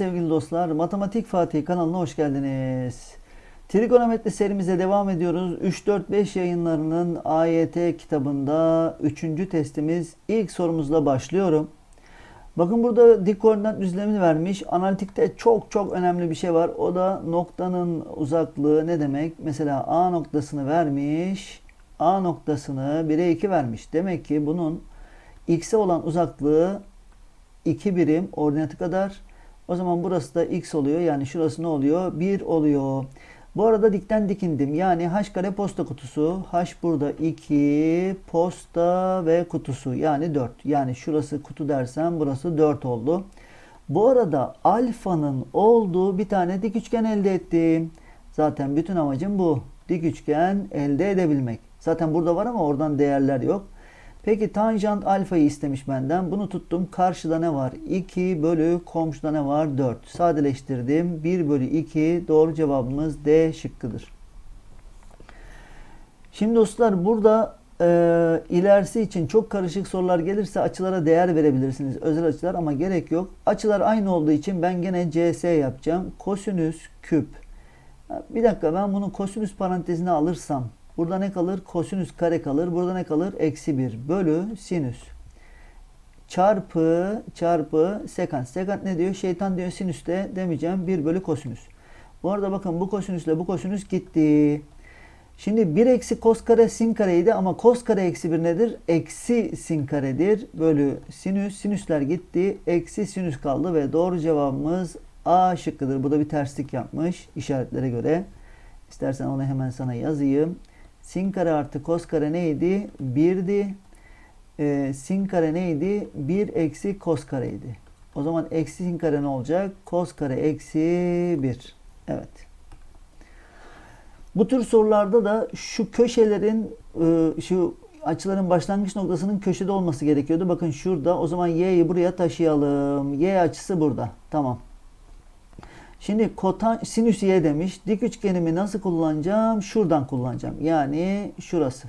sevgili dostlar. Matematik Fatih kanalına hoş geldiniz. Trigonometri serimize devam ediyoruz. 3-4-5 yayınlarının AYT kitabında 3. testimiz ilk sorumuzla başlıyorum. Bakın burada dik koordinat düzlemini vermiş. Analitikte çok çok önemli bir şey var. O da noktanın uzaklığı ne demek? Mesela A noktasını vermiş. A noktasını 1'e 2 vermiş. Demek ki bunun x'e olan uzaklığı 2 birim ordinatı kadar. O zaman burası da x oluyor. Yani şurası ne oluyor? 1 oluyor. Bu arada dikten dikindim. Yani h kare posta kutusu. h burada 2 posta ve kutusu. Yani 4. Yani şurası kutu dersem burası 4 oldu. Bu arada alfanın olduğu bir tane dik üçgen elde ettim. Zaten bütün amacım bu. Dik üçgen elde edebilmek. Zaten burada var ama oradan değerler yok. Peki tanjant alfayı istemiş benden. Bunu tuttum. Karşıda ne var? 2 bölü komşuda ne var? 4. Sadeleştirdim. 1 bölü 2 doğru cevabımız D şıkkıdır. Şimdi dostlar burada e, ilerisi için çok karışık sorular gelirse açılara değer verebilirsiniz. Özel açılar ama gerek yok. Açılar aynı olduğu için ben gene CS yapacağım. Kosinüs küp. Bir dakika ben bunu kosinüs parantezine alırsam Burada ne kalır? Kosinüs kare kalır. Burada ne kalır? Eksi 1 bölü sinüs. Çarpı çarpı sekant. Sekant ne diyor? Şeytan diyor sinüste demeyeceğim. 1 bölü kosinüs. Bu arada bakın bu kosinüsle bu kosinüs gitti. Şimdi 1 eksi kos kare sin kareydi ama kos kare eksi 1 nedir? Eksi sin karedir. Bölü sinüs. Sinüsler gitti. Eksi sinüs kaldı ve doğru cevabımız A şıkkıdır. Bu da bir terslik yapmış işaretlere göre. İstersen onu hemen sana yazayım. Sin kare artı kos kare neydi? 1'di. E, sin kare neydi? 1 eksi kos kareydi. O zaman eksi sin kare ne olacak? Kos kare eksi 1. Evet. Bu tür sorularda da şu köşelerin e, şu açıların başlangıç noktasının köşede olması gerekiyordu. Bakın şurada. O zaman y'yi buraya taşıyalım. Y açısı burada. Tamam. Şimdi kotan, sinüs y demiş. Dik üçgenimi nasıl kullanacağım? Şuradan kullanacağım. Yani şurası.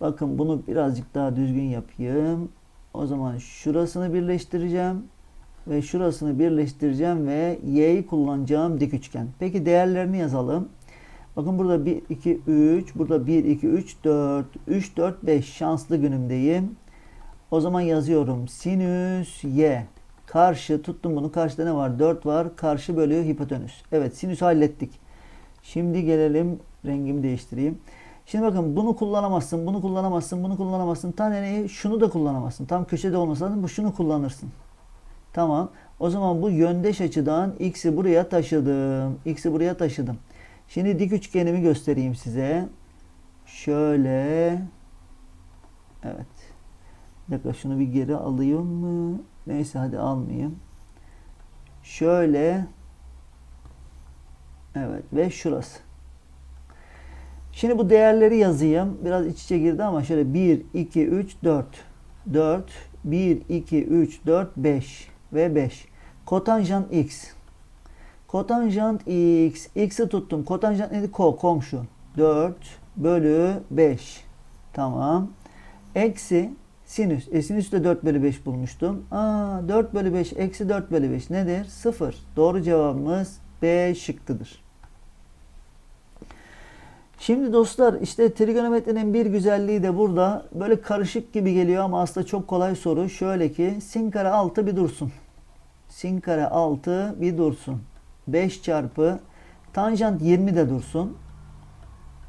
Bakın bunu birazcık daha düzgün yapayım. O zaman şurasını birleştireceğim. Ve şurasını birleştireceğim ve y'yi kullanacağım dik üçgen. Peki değerlerini yazalım. Bakın burada 1, 2, 3. Burada 1, 2, 3, 4. 3, 4, 5. Şanslı günümdeyim. O zaman yazıyorum. Sinüs y. Karşı tuttum bunu. Karşıda ne var? 4 var. Karşı bölü hipotenüs. Evet sinüs hallettik. Şimdi gelelim rengimi değiştireyim. Şimdi bakın bunu kullanamazsın, bunu kullanamazsın, bunu kullanamazsın. Tane neyi? Şunu da kullanamazsın. Tam köşede olmasa lazım. Bu şunu kullanırsın. Tamam. O zaman bu yöndeş açıdan x'i buraya taşıdım. X'i buraya taşıdım. Şimdi dik üçgenimi göstereyim size. Şöyle. Evet. Bir dakika şunu bir geri alayım mı? Neyse hadi almayayım. Şöyle. Evet ve şurası. Şimdi bu değerleri yazayım. Biraz iç içe girdi ama şöyle 1, 2, 3, 4. 4, 1, 2, 3, 4, 5 ve 5. Kotanjant x. Kotanjant x. X'i tuttum. Kotanjant neydi? Ko, komşu. 4 bölü 5. Tamam. Eksi Sinüs. E sinüs de 4 bölü 5 bulmuştum. Aa, 4 bölü 5 eksi 4 bölü 5 nedir? 0. Doğru cevabımız B şıklıdır. Şimdi dostlar işte trigonometrinin bir güzelliği de burada. Böyle karışık gibi geliyor ama aslında çok kolay soru. Şöyle ki sin kare 6 bir dursun. Sin kare 6 bir dursun. 5 çarpı tanjant 20 de dursun.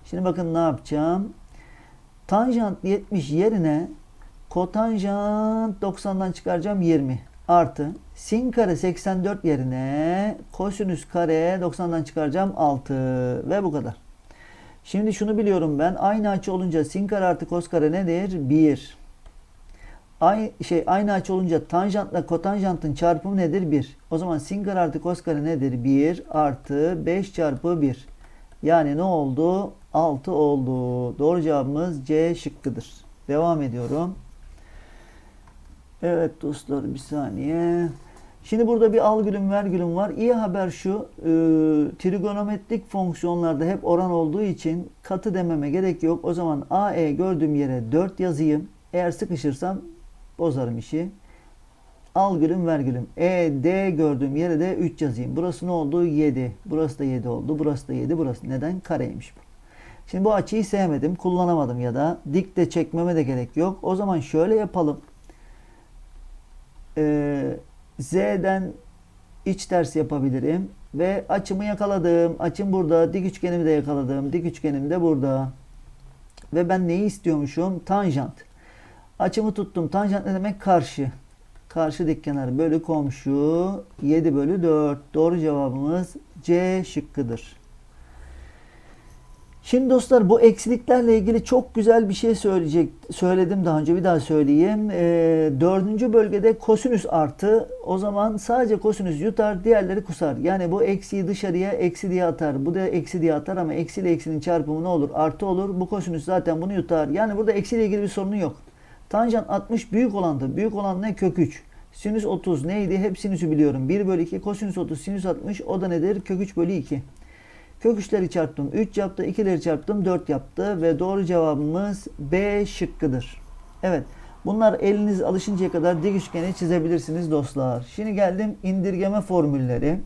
Şimdi bakın ne yapacağım. Tanjant 70 yerine Kotanjant 90'dan çıkaracağım 20 artı sin kare 84 yerine kosinüs kare 90'dan çıkaracağım 6 ve bu kadar. Şimdi şunu biliyorum ben aynı açı olunca sin kare artı kos kare nedir? 1. Aynı, şey, aynı açı olunca tanjantla kotanjantın çarpımı nedir? 1. O zaman sin kare artı kos kare nedir? 1 artı 5 çarpı 1. Yani ne oldu? 6 oldu. Doğru cevabımız C şıkkıdır. Devam ediyorum. Evet dostlar bir saniye. Şimdi burada bir al gülüm ver gülüm var. İyi haber şu. E, trigonometrik fonksiyonlarda hep oran olduğu için katı dememe gerek yok. O zaman AE gördüğüm yere 4 yazayım. Eğer sıkışırsam bozarım işi. Al gülüm ver gülüm. E, D gördüğüm yere de 3 yazayım. Burası ne oldu? 7. Burası da 7 oldu. Burası da 7. Burası neden? Kareymiş bu. Şimdi bu açıyı sevmedim. Kullanamadım ya da. Dik de çekmeme de gerek yok. O zaman şöyle yapalım. Ee, Z'den iç ters yapabilirim. Ve açımı yakaladım. Açım burada. Dik üçgenimi de yakaladım. Dik üçgenim de burada. Ve ben neyi istiyormuşum? Tanjant. Açımı tuttum. Tanjant ne demek? Karşı. Karşı dik kenar bölü komşu 7 bölü 4. Doğru cevabımız C şıkkıdır. Şimdi dostlar bu eksiliklerle ilgili çok güzel bir şey söyleyecek söyledim daha önce bir daha söyleyeyim. Ee, dördüncü bölgede kosinüs artı o zaman sadece kosinüs yutar diğerleri kusar. Yani bu eksiyi dışarıya eksi diye atar. Bu da eksi diye atar ama eksi ile eksinin çarpımı ne olur? Artı olur. Bu kosinüs zaten bunu yutar. Yani burada eksiyle ilgili bir sorunu yok. Tanjant 60 büyük olandı. Büyük olan ne? Kök 3. Sinüs 30 neydi? Hep sinüsü biliyorum. 1 bölü 2 kosinüs 30 sinüs 60 o da nedir? Kök 3 bölü 2. Kök 3'leri çarptım 3 yaptı. 2'leri çarptım 4 yaptı. Ve doğru cevabımız B şıkkıdır. Evet. Bunlar eliniz alışıncaya kadar dik üçgeni çizebilirsiniz dostlar. Şimdi geldim indirgeme formülleri.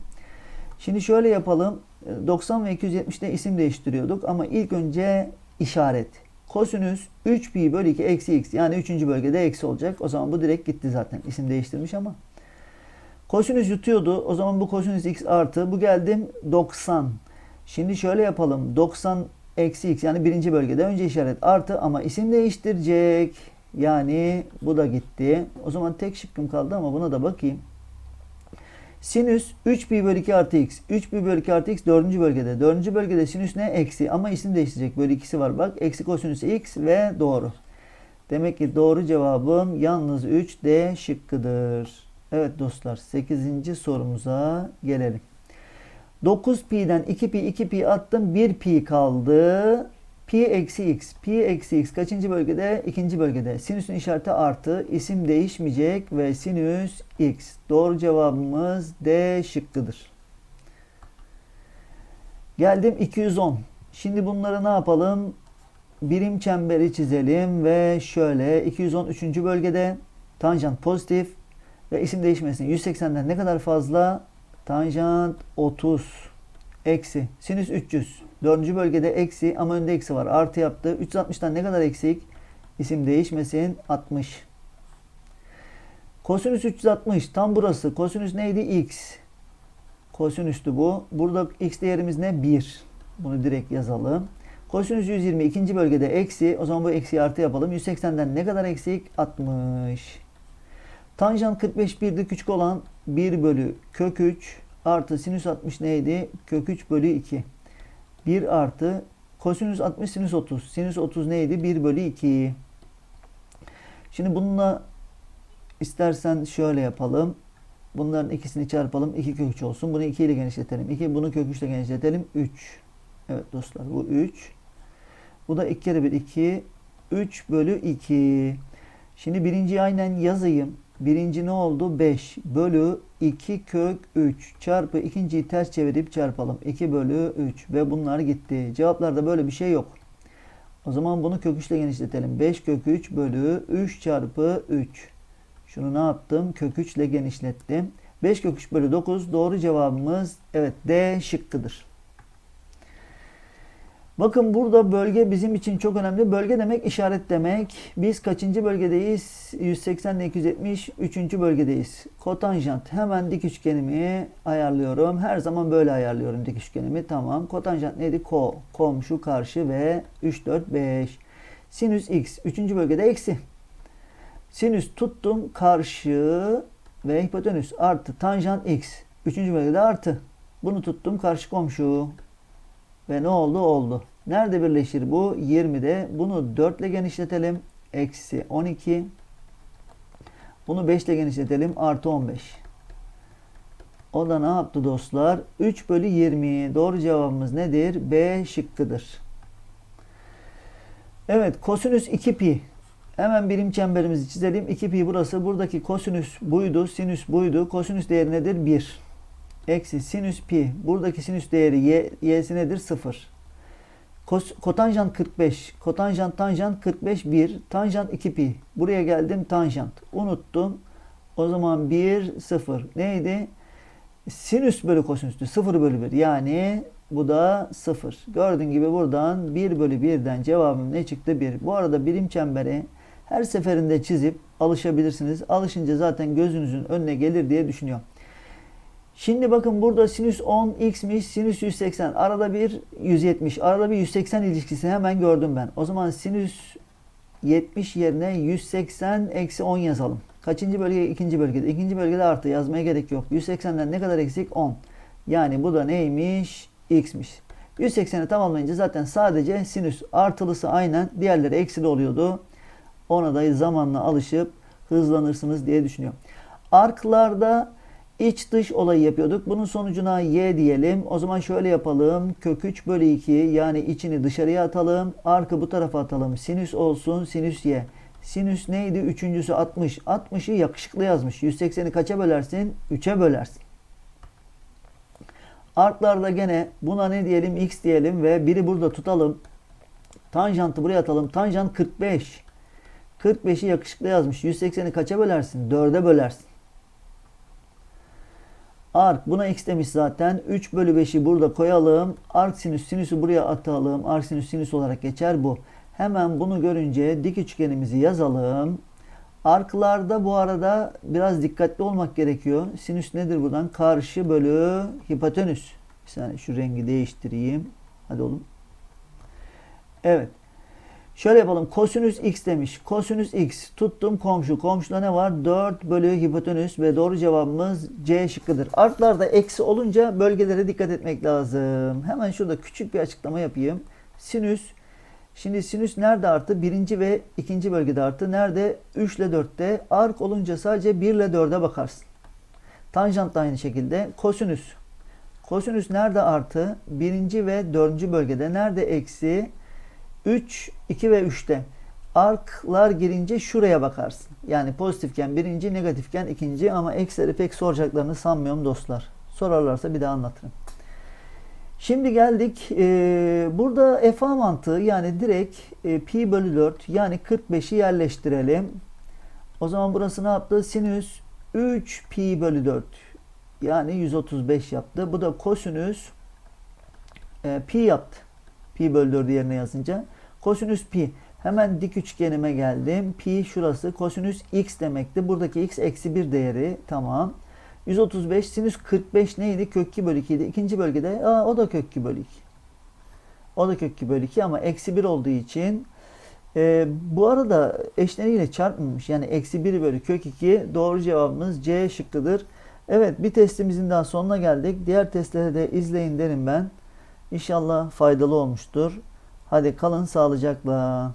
Şimdi şöyle yapalım. 90 ve 270'de isim değiştiriyorduk ama ilk önce işaret. Kosinüs 3 pi bölü 2 eksi x yani 3. bölgede eksi olacak. O zaman bu direkt gitti zaten. İsim değiştirmiş ama. Kosinüs yutuyordu. O zaman bu kosinüs x artı. Bu geldim 90. Şimdi şöyle yapalım. 90 eksi x yani birinci bölgede önce işaret artı ama isim değiştirecek. Yani bu da gitti. O zaman tek şıkkım kaldı ama buna da bakayım. Sinüs 3 pi bölü 2 artı x. 3 pi bölü 2 artı x 4. bölgede. 4. bölgede sinüs ne? Eksi. Ama isim değiştirecek. Bölü 2'si var bak. Eksi kosinüs x ve doğru. Demek ki doğru cevabım yalnız 3D şıkkıdır. Evet dostlar 8. sorumuza gelelim. 9 pi'den 2 pi 2 pi attım 1 pi kaldı. Pi eksi x. Pi eksi x kaçıncı bölgede? İkinci bölgede. Sinüsün işareti artı. isim değişmeyecek ve sinüs x. Doğru cevabımız D şıkkıdır. Geldim 210. Şimdi bunları ne yapalım? Birim çemberi çizelim ve şöyle 213. bölgede tanjant pozitif ve isim değişmesin. 180'den ne kadar fazla? Tanjant 30 eksi sinüs 300. Dördüncü bölgede eksi ama önde eksi var. Artı yaptı. 360'tan ne kadar eksik? İsim değişmesin. 60. Kosinüs 360. Tam burası. Kosinüs neydi? X. Kosinüstü bu. Burada x değerimiz ne? 1. Bunu direkt yazalım. Kosinüs 120 ikinci bölgede eksi. O zaman bu eksi artı yapalım. 180'den ne kadar eksik? 60. Tanjant 45 1'di küçük olan 1 bölü kök 3 artı sinüs 60 neydi? Kök 3 bölü 2. 1 artı kosinüs 60 sinüs 30. Sinüs 30 neydi? 1 bölü 2. Şimdi bununla istersen şöyle yapalım. Bunların ikisini çarpalım. 2 kök 3 olsun. Bunu 2 ile genişletelim. 2 bunu kök 3 ile genişletelim. 3. Evet dostlar bu 3. Bu da 2 kere 1 2. 3 bölü 2. Şimdi birinciyi aynen yazayım. Birinci ne oldu? 5 bölü 2 kök 3 çarpı ikinciyi ters çevirip çarpalım. 2 bölü 3 ve bunlar gitti. Cevaplarda böyle bir şey yok. O zaman bunu kök 3 ile genişletelim. 5 kök 3 bölü 3 çarpı 3. Şunu ne yaptım? Kök 3 ile genişlettim. 5 kök 3 bölü 9 doğru cevabımız evet D şıkkıdır. Bakın burada bölge bizim için çok önemli. Bölge demek işaret demek. Biz kaçıncı bölgedeyiz? 180 ile 270 3. bölgedeyiz. Kotanjant. Hemen dik üçgenimi ayarlıyorum. Her zaman böyle ayarlıyorum dik üçgenimi. Tamam. Kotanjant neydi? Ko. Komşu karşı ve 3 4 5. Sinüs x. 3. bölgede eksi. Sinüs tuttum karşı ve hipotenüs artı tanjant x. 3. bölgede artı. Bunu tuttum karşı komşu. Ve ne oldu? Oldu. Nerede birleşir bu? 20'de. Bunu 4 ile genişletelim. Eksi 12. Bunu 5 ile genişletelim. Artı 15. O da ne yaptı dostlar? 3 bölü 20. Doğru cevabımız nedir? B şıkkıdır. Evet. Kosinüs 2 pi. Hemen birim çemberimizi çizelim. 2 pi burası. Buradaki kosinüs buydu. Sinüs buydu. Kosinüs değeri nedir? 1 eksi sinüs pi. Buradaki sinüs değeri y, y'si nedir? 0. Kos, kotanjant 45. Kotanjant tanjant 45 1. Tanjant 2 pi. Buraya geldim tanjant. Unuttum. O zaman 1 0 neydi? Sinüs bölü kosinüstü 0 bölü 1 yani bu da 0. Gördüğün gibi buradan 1 bölü 1'den cevabım ne çıktı? 1. Bu arada birim çemberi her seferinde çizip alışabilirsiniz. Alışınca zaten gözünüzün önüne gelir diye düşünüyorum. Şimdi bakın burada sinüs 10 x'miş, sinüs 180. Arada bir 170. Arada bir 180 ilişkisini hemen gördüm ben. O zaman sinüs 70 yerine 180 eksi 10 yazalım. Kaçıncı bölge? İkinci bölgede. İkinci bölgede artı yazmaya gerek yok. 180'den ne kadar eksik? 10. Yani bu da neymiş? X'miş. 180'i tamamlayınca zaten sadece sinüs artılısı aynen diğerleri eksili oluyordu. Ona da zamanla alışıp hızlanırsınız diye düşünüyorum. Arklarda iç dış olayı yapıyorduk. Bunun sonucuna y diyelim. O zaman şöyle yapalım. Kök 3 bölü 2 yani içini dışarıya atalım. Arkı bu tarafa atalım. Sinüs olsun. Sinüs y. Sinüs neydi? Üçüncüsü 60. 60'ı yakışıklı yazmış. 180'i kaça bölersin? 3'e bölersin. Arklarda gene buna ne diyelim? X diyelim ve biri burada tutalım. Tanjantı buraya atalım. Tanjant 45. 45'i yakışıklı yazmış. 180'i kaça bölersin? 4'e bölersin. Ark buna x demiş zaten. 3 bölü 5'i burada koyalım. Ark sinüs sinüsü buraya atalım. Ark sinüs sinüs olarak geçer bu. Hemen bunu görünce dik üçgenimizi yazalım. Arklarda bu arada biraz dikkatli olmak gerekiyor. Sinüs nedir buradan? Karşı bölü hipotenüs. Bir saniye şu rengi değiştireyim. Hadi oğlum. Evet. Şöyle yapalım. Kosinüs x demiş. Kosinüs x. Tuttum komşu. Komşuda ne var? 4 bölü hipotenüs ve doğru cevabımız C şıkkıdır. Artlarda eksi olunca bölgelere dikkat etmek lazım. Hemen şurada küçük bir açıklama yapayım. Sinüs. Şimdi sinüs nerede artı? Birinci ve ikinci bölgede artı. Nerede? 3 ile 4'te. Ark olunca sadece 1 ile 4'e bakarsın. Tanjant da aynı şekilde. Kosinüs. Kosinüs nerede artı? Birinci ve dördüncü bölgede. Nerede eksi? 3, 2 ve 3'te arklar girince şuraya bakarsın. Yani pozitifken birinci, negatifken ikinci ama eksileri pek soracaklarını sanmıyorum dostlar. Sorarlarsa bir daha anlatırım. Şimdi geldik. E, burada FA mantığı yani direkt e, pi bölü 4 yani 45'i yerleştirelim. O zaman burası ne yaptı? Sinüs 3 pi bölü 4 yani 135 yaptı. Bu da kosinüs e, pi yaptı. Pi bölü 4'ü yerine yazınca. Kosinüs pi. Hemen dik üçgenime geldim. Pi şurası. Kosinüs x demekti. Buradaki x eksi 1 değeri. Tamam. 135 sinüs 45 neydi? Kök 2 bölü 2 idi. İkinci bölgede aa, o da kök 2 bölü 2. O da kök 2 bölü 2 ama eksi 1 olduğu için e, bu arada eşleniyle çarpmamış. Yani eksi 1 bölü kök 2 doğru cevabımız C şıkkıdır. Evet bir testimizin daha sonuna geldik. Diğer testleri de izleyin derim ben. İnşallah faydalı olmuştur. Hadi kalın sağlıcakla.